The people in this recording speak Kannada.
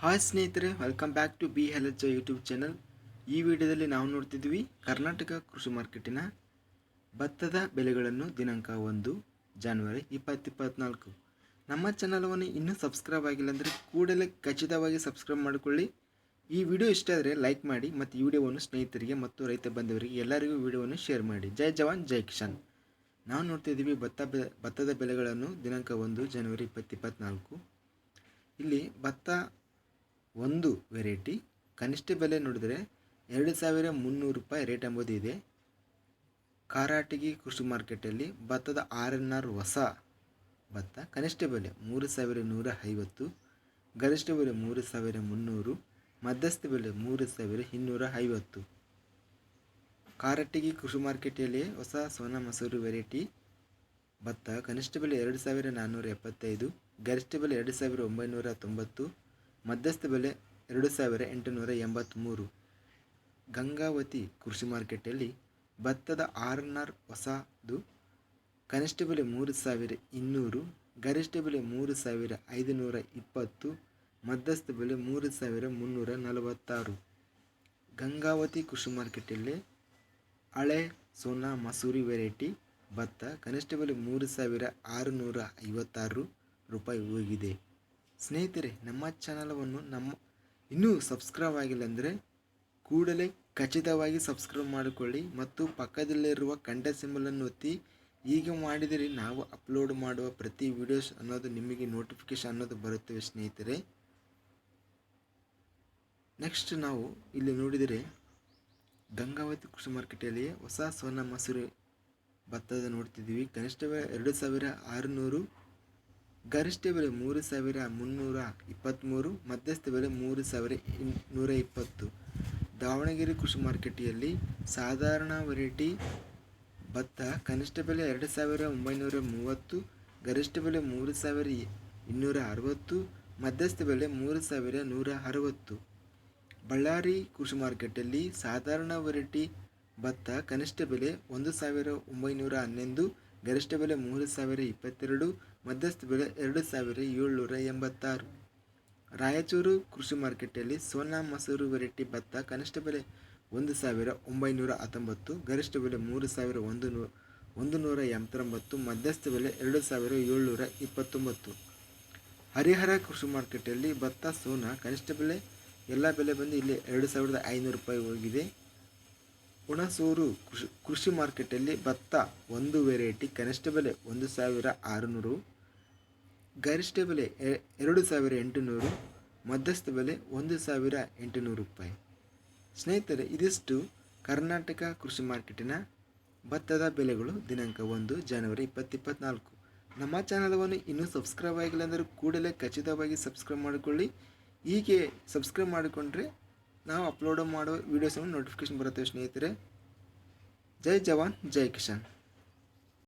ಹಾಯ್ ಸ್ನೇಹಿತರೆ welcome back to B health YouTube channel ಈ ವಿಡಿಯೋದಲ್ಲಿ ನಾವು ನೋಡ್ತಿದ್ವಿ ಕರ್ನಾಟಕ ಕೃಷಿ ಮಾರ್ಕೆಟಿನ ಭತ್ತದ ಬೆಲೆಗಳನ್ನು ದಿನಾಂಕ ಒಂದು ಜಾನ್ವರಿ ಇಪ್ಪತ್ತಿಪ್ಪತ್ನಾಲ್ಕು ನಮ್ಮ ಚಾನಲವನ್ನು ಇನ್ನೂ ಸಬ್ಸ್ಕ್ರೈಬ್ ಆಗಿಲ್ಲ ಅಂದರೆ ಕೂಡಲೇ ಖಚಿತವಾಗಿ ಸಬ್ಸ್ಕ್ರೈಬ್ ಮಾಡಿಕೊಳ್ಳಿ. ಈ ವಿಡಿಯೋ ಇಷ್ಟ ಆದರೆ ಲೈಕ್ ಮಾಡಿ ಮತ್ತು ಈ ವಿಡಿಯೋವನ್ನು ಸ್ನೇಹಿತರಿಗೆ ಮತ್ತು ರೈತ ಬಂಧುವರಿಗೆ ಎಲ್ಲರಿಗೂ ವಿಡಿಯೋವನ್ನು ಶೇರ್ ಮಾಡಿ. ಜೈ ಜವಾನ್, ಜೈ ಕಿಶಾನ್ ನಾವು ನೋಡ್ತಿದ್ದೀವಿ ಭತ್ತ ಬೆ, ಭತ್ತದ ಬೆಲೆಗಳನ್ನು ದಿನಾಂಕ ಒಂದು ಜನವರಿ ಇಪ್ಪತ್ತಿಪ್ಪತ್ನಾಲ್ಕು ಇಲ್ಲಿ ಭತ್ತ ಒಂದು ವೆರೈಟಿ ಕನಿಷ್ಠ ಬೆಲೆ ನೋಡಿದರೆ ಎರಡು ಸಾವಿರ ಮುನ್ನೂರು ರೂಪಾಯಿ ರೇಟ್ ಎಂಬುದು ಇದೆ. ಕಾರಾಟಗಿ ಕೃಷಿ ಮಾರ್ಕೆಟಲ್ಲಿ ಭತ್ತದ ಆರ್ ಎನ್ ಆರ್ ಹೊಸ ಭತ್ತ, ಕನಿಷ್ಠ ಬೆಲೆ ಮೂರು ಸಾವಿರ ನೂರ ಐವತ್ತು, ಗರಿಷ್ಠ ಬೆಲೆ ಮೂರು ಸಾವಿರ ಮುನ್ನೂರು, ಮಧ್ಯಸ್ಥ ಬೆಲೆ ಮೂರು ಸಾವಿರ ಇನ್ನೂರ ಐವತ್ತು. ಕಾರಟಗಿ ಕೃಷಿ ಮಾರ್ಕೆಟಲ್ಲಿ ಹೊಸ ಸೋನಾ ಮಸೂರು ವೆರೈಟಿ ಭತ್ತ ಕನಿಷ್ಠ ಬೆಲೆ ಎರಡು ಸಾವಿರ ನಾನ್ನೂರ ಎಪ್ಪತ್ತೈದು, ಗರಿಷ್ಠ ಬೆಲೆ ಎರಡು ಸಾವಿರ ಒಂಬೈನೂರ ತೊಂಬತ್ತು ಮಧ್ಯಸ್ಥ ಬೆಲೆ ಎರಡು ಸಾವಿರ ಎಂಟುನೂರ ಎಂಬತ್ತ್ಮೂರು ಗಂಗಾವತಿ ಕೃಷಿ ಮಾರ್ಕೆಟಲ್ಲಿ ಭತ್ತದ ಆರ್ ಎನ್ ಆರ್ ಹೊಸದು. ಕನಿಷ್ಠ ಬೆಲೆ ಮೂರು ಸಾವಿರ ಇನ್ನೂರು, ಗರಿಷ್ಠ ಬೆಲೆ ಮೂರು ಸಾವಿರ ಐದುನೂರ ಇಪ್ಪತ್ತು, ಮಧ್ಯಸ್ಥ ಬೆಲೆ ಮೂರು ಸಾವಿರ ಮುನ್ನೂರ ನಲವತ್ತಾರು. ಗಂಗಾವತಿ ಕೃಷಿ ಮಾರ್ಕೆಟಲ್ಲಿ ಹಳೆ ಸೋನಾ ಮಸೂರಿ ವೆರೈಟಿ ಭತ್ತ ಕನಿಷ್ಠ ಬೆಲೆ ಮೂರು ಸಾವಿರ ಆರುನೂರ ಐವತ್ತಾರು ರೂಪಾಯಿ ಹೋಗಿದೆ. ಸ್ನೇಹಿತರೆ, ನಮ್ಮ ಚಾನಲವನ್ನು ನಮ್ಮ ಇನ್ನೂ ಸಬ್ಸ್ಕ್ರೈಬ್ ಆಗಿಲ್ಲ ಅಂದರೆ ಕೂಡಲೇ ಖಚಿತವಾಗಿ ಸಬ್ಸ್ಕ್ರೈಬ್ ಮಾಡಿಕೊಳ್ಳಿ ಮತ್ತು ಪಕ್ಕದಲ್ಲಿರುವ ಕಂಡ ಸಿಂಬಲನ್ನು ಒತ್ತಿ. ಈಗ ಮಾಡಿದರೆ ನಾವು ಅಪ್ಲೋಡ್ ಮಾಡುವ ಪ್ರತಿ ವಿಡಿಯೋಸ್ ಅನ್ನೋದು ನಿಮಗೆ ನೋಟಿಫಿಕೇಶನ್ ಅನ್ನೋದು ಬರುತ್ತವೆ ಸ್ನೇಹಿತರೆ. ನೆಕ್ಸ್ಟ್ ನಾವು ಇಲ್ಲಿ ನೋಡಿದರೆ ಗಂಗಾವತಿ ಕೃಷಿ ಮಾರ್ಕೆಟಲ್ಲಿ ಹೊಸ ಸೋನಾ ಮಸೂರಿ ಭತ್ತದ ನೋಡ್ತಿದ್ದೀವಿ. ಕನಿಷ್ಠ ಎರಡು ಸಾವಿರ ಆರುನೂರು ಗರಿಷ್ಠ ಬೆಲೆ ಮೂರು ಸಾವಿರ ಮುನ್ನೂರ ಇಪ್ಪತ್ತ್ಮೂರು ಮಧ್ಯಸ್ಥ ಬೆಲೆ ಮೂರು ಸಾವಿರ ನೂರ ಇಪ್ಪತ್ತು. ದಾವಣಗೆರೆ ಕೃಷಿ ಮಾರ್ಕೆಟಿಯಲ್ಲಿ ಸಾಧಾರಣ ವೆರೈಟಿ ಭತ್ತ, ಕನಿಷ್ಠ ಬೆಲೆ ಎರಡು ಸಾವಿರ ಒಂಬೈನೂರ ಮೂವತ್ತು, ಗರಿಷ್ಠ ಬೆಲೆ ಮೂರು ಸಾವಿರ ಇನ್ನೂರ ಅರವತ್ತು, ಮಧ್ಯಸ್ಥ ಬೆಲೆ ಮೂರು ಸಾವಿರ ನೂರ ಅರವತ್ತು. ಬಳ್ಳಾರಿ ಕೃಷಿ ಮಾರ್ಕೆಟಲ್ಲಿ ಸಾಧಾರಣ ವೆರೈಟಿ ಭತ್ತ, ಕನಿಷ್ಠ ಬೆಲೆ ಒಂದು ಸಾವಿರ ಒಂಬೈನೂರ ಹನ್ನೊಂದು, ಗರಿಷ್ಠ ಬೆಲೆ ಮೂರು ಸಾವಿರ ಇಪ್ಪತ್ತೆರಡು ಮಧ್ಯಸ್ಥ ಬೆಲೆ ಎರಡು ಸಾವಿರ ಏಳ್ನೂರ ಎಂಬತ್ತಾರು. ರಾಯಚೂರು ಕೃಷಿ ಮಾರ್ಕೆಟಲ್ಲಿ ಸೋನಾ ಮಸೂರು ವೆರೈಟಿ ಭತ್ತ ಕನಿಷ್ಠ ಬೆಲೆ ಒಂದು ಸಾವಿರ ಒಂಬೈನೂರ ಹತ್ತೊಂಬತ್ತು, ಗರಿಷ್ಠ ಬೆಲೆ ಮೂರು ಸಾವಿರ ಒಂದು ನೂ ಒಂದು ನೂರ ಎಂಬತ್ತೊಂಬತ್ತು, ಮಧ್ಯಸ್ಥ ಬೆಲೆ ಎರಡು ಸಾವಿರ ಏಳ್ನೂರ ಇಪ್ಪತ್ತೊಂಬತ್ತು. ಹರಿಹರ ಕೃಷಿ ಮಾರ್ಕೆಟಲ್ಲಿ ಭತ್ತ, ಸೋನಾ ಕನಿಷ್ಠ ಬೆಲೆ ಎಲ್ಲ ಬೆಲೆ ಬಂದು ಇಲ್ಲಿ ಎರಡು ಸಾವಿರದ ಐನೂರು ರೂಪಾಯಿ ಹೋಗಿದೆ. ಹುಣಸೂರು ಕೃಷಿ ಕೃಷಿ ಮಾರ್ಕೆಟಲ್ಲಿ ಭತ್ತ ಒಂದು ವೆರೈಟಿ ಕನಿಷ್ಠ ಬೆಲೆ ಒಂದು ಸಾವಿರ ಆರುನೂರು. ಗರಿಷ್ಠ ಬೆಲೆ ಎರಡು ಸಾವಿರ ಎಂಟುನೂರು, ಮಧ್ಯಸ್ಥ ಬೆಲೆ ಒಂದು ಸಾವಿರ ಎಂಟುನೂರು ರೂಪಾಯಿ. ಸ್ನೇಹಿತರೆ, ಇದಿಷ್ಟು ಕರ್ನಾಟಕ ಕೃಷಿ ಮಾರ್ಕೆಟಿನ ಭತ್ತದ ಬೆಲೆಗಳು ದಿನಾಂಕ ಒಂದು ಜನವರಿ ಇಪ್ಪತ್ತಿಪ್ಪತ್ನಾಲ್ಕು. ನಮ್ಮ ಚಾನಲವನ್ನು ಇನ್ನೂ ಸಬ್ಸ್ಕ್ರೈಬ್ ಆಗಿಲ್ಲ ಅಂದರೆ ಕೂಡಲೇ ಖಚಿತವಾಗಿ ಸಬ್ಸ್ಕ್ರೈಬ್ ಮಾಡಿಕೊಳ್ಳಿ. ಹೀಗೆ ಸಬ್ಸ್ಕ್ರೈಬ್ ಮಾಡಿಕೊಂಡ್ರೆ ನಾವು ಅಪ್ಲೋಡ್ ಮಾಡುವ ವೀಡಿಯೋಸನ್ನು ನೋಟಿಫಿಕೇಶನ್ ಬರುತ್ತೆ ಸ್ನೇಹಿತರೆ. ಜೈ ಜವಾನ್, ಜೈ ಕಿಶನ್